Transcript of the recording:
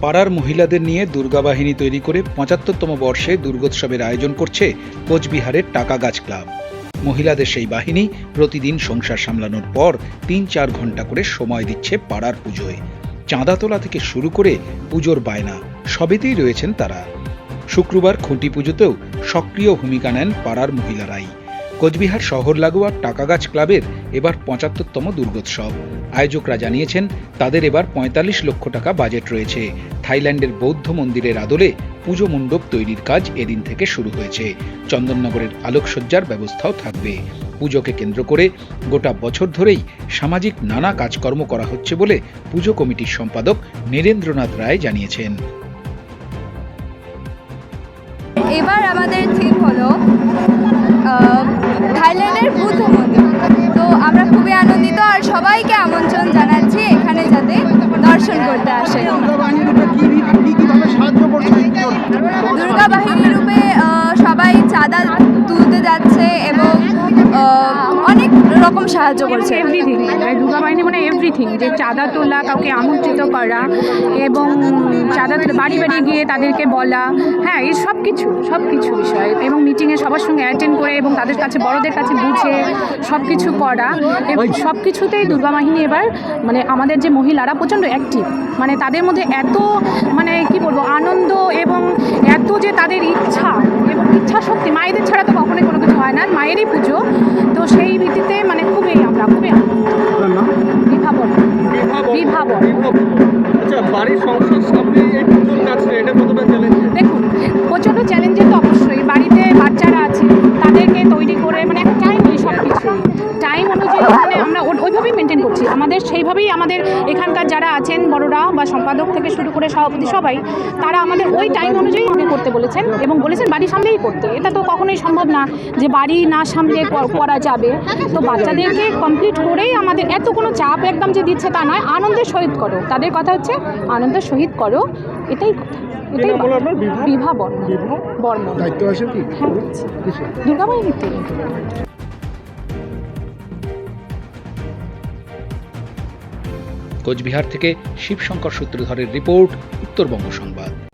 পাড়ার মহিলাদের নিয়ে দুর্গা বাহিনী তৈরি করে পঁচাত্তরতম বর্ষে দুর্গোৎসবের আয়োজন করছে কোচবিহারের টাকা গাছ ক্লাব। মহিলাদের সেই বাহিনী প্রতিদিন সংসার সামলানোর পর তিন চার ঘণ্টা করে সময় দিচ্ছে পাড়ার পুজোয়। চাঁদা তোলা থেকে শুরু করে পুজোর বায়না, সবেতেই রয়েছেন তারা। শুক্রবার খুঁটি পুজোতেও সক্রিয় ভূমিকা নেন পাড়ার মহিলারাই। কোচবিহার শহর লাগোয়া টাকাগাছ ক্লাবের এবার পঁচাত্তরতম দুর্গোৎসব। আয়োজকরা জানিয়েছেন, তাদের এবার পঁয়তাল্লিশ লক্ষ টাকা বাজেট রয়েছে। থাইল্যান্ডের বৌদ্ধ মন্দিরের আদলে পুজো মণ্ডপ তৈরির কাজ এদিন থেকে শুরু হয়েছে। চন্দননগরের আলোকসজ্জার ব্যবস্থাও থাকবে। পুজোকে কেন্দ্র করে গোটা বছর ধরেই সামাজিক নানা কাজকর্ম করা হচ্ছে বলে পুজো কমিটির সম্পাদক নীরেন্দ্রনাথ রায় জানিয়েছেন। এবার আমাদের থিম হলো। সবাইকে আমন্ত্রণ জানাচ্ছি এখানে যাতে দর্শন করতে আসে দুর্গা বাহিনী রূপে সবাই চাঁদা তুলতে যাচ্ছে এবং রকম সাহায্য করছে। এভরিথিং মানে দুর্গা বাহিনী মানে এভরিথিং যে চাঁদা তোলা কাউকে আমন্ত্রিত করা এবং চাঁদা তুলে বাড়ি বাড়ি গিয়ে তাদেরকে বলা হ্যাঁ এই সব কিছু সব কিছু বিষয় এবং মিটিংয়ে সবার সঙ্গে অ্যাটেন্ড করে এবং তাদের কাছে বড়দের কাছে বুঝে সব কিছু করা এবং সব কিছুতেই দুর্গা বাহিনী এবার মানে আমাদের যে মহিলারা প্রচণ্ড অ্যাক্টিভ মানে তাদের মধ্যে এত মানে কি বলব আনন্দ এবং এত যে তাদের ইচ্ছা এবং ইচ্ছা শক্তি মায়েদের ছাড়া তো কখনোই কোনো কিছু হয় না মায়েরই পুজো তো সেই বাড়ির সংসার মানে আমরা ওইভাবেই মেনটেন করছি। আমাদের সেইভাবেই আমাদের এখানকার যারা আছেন বড়রা বা সম্পাদক থেকে শুরু করে সভাপতি সবাই তারা আমাদের ওই টাইম অনুযায়ী আমাকে করতে বলেছেন এবং বলেছেন বাড়ি সামলেই করতে। এটা তো কখনোই সম্ভব না যে বাড়ি না সামলে করা যাবে। তো বাচ্চাদেরকে কমপ্লিট করেই আমাদের এত কোনো চাপ একদম যে দিচ্ছে তা নয় আনন্দের সহিত করো। তাদের কথা হচ্ছে আনন্দের সহিত করো। এটাই কথা। এটাই? বিভা? বর্মন। বর্মন। দায়িত্ব আছে কি? হ্যাঁ। কিসে? কোচবিহার থেকে শিবশঙ্কর সূত্রধরের রিপোর্ট উত্তরবঙ্গ সংবাদ।